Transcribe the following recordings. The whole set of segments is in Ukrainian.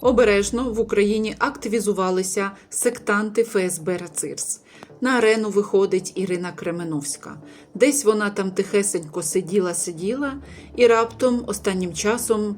Обережно в Україні активізувалися сектанти ФСБ Рацирс. На арену виходить Ірина Кременовська. Десь вона там тихесенько сиділа, сиділа, і раптом останнім часом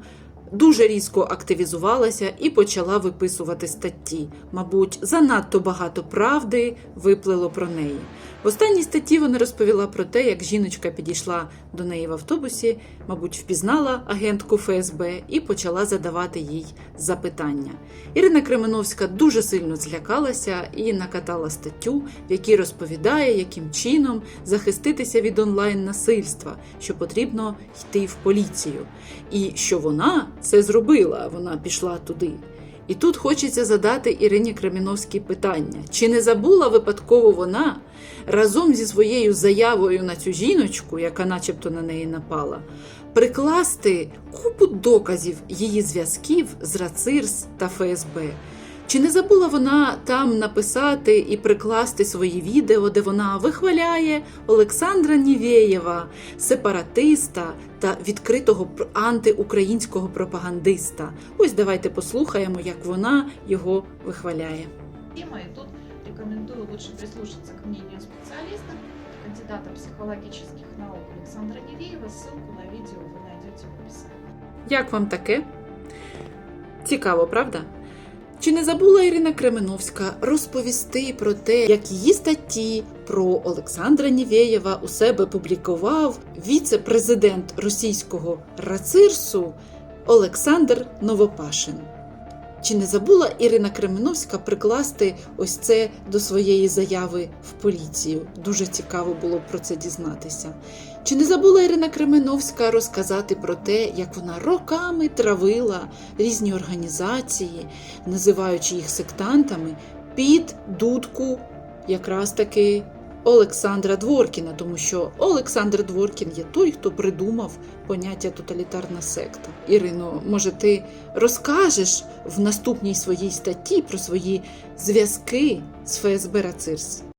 дуже різко активізувалася і почала виписувати статті. Мабуть, занадто багато правди виплило про неї. В останній статті вона розповіла про те, як жіночка підійшла до неї в автобусі, мабуть, впізнала агентку ФСБ і почала задавати їй запитання. Ірина Кременовська дуже сильно злякалася і накатала статтю, в якій розповідає, яким чином захиститися від онлайн-насильства, що потрібно йти в поліцію. І що вона це зробила, вона пішла туди. І тут хочеться задати Ірині Креміновській питання: чи не забула випадково вона разом зі своєю заявою на цю жіночку, яка начебто на неї напала, прикласти купу доказів її зв'язків з Рацирс та ФСБ? Чи не забула вона там написати і прикласти свої відео, де вона вихваляє Олександра Нівєєва, сепаратиста та відкритого антиукраїнського пропагандиста? Ось давайте послухаємо, як вона його вихваляє. тема, и тут рекомендую лучше прислушаться к мнению специалиста, кандидата психологических наук Александра Невеева. Ссылку на видео вы найдете в описании. Як вам таке? Цікаво, правда? Чи не забула Ірина Кременовська розповісти про те, як її статті про Олександра Нівєєва у себе публікував віце-президент російського рацирсу Олександр Новопашин? Чи не забула Ірина Кременовська прикласти ось це до своєї заяви в поліцію? Дуже цікаво було про це дізнатися. Чи не забула Ірина Кременовська розказати про те, як вона роками травила різні організації, називаючи їх сектантами, під дудку якраз таки Олександра Дворкіна, тому що Олександр Дворкін є той, хто придумав поняття тоталітарна секта. Ірино, може, ти розкажеш в наступній своїй статті про свої зв'язки з ФСБ Рацирс?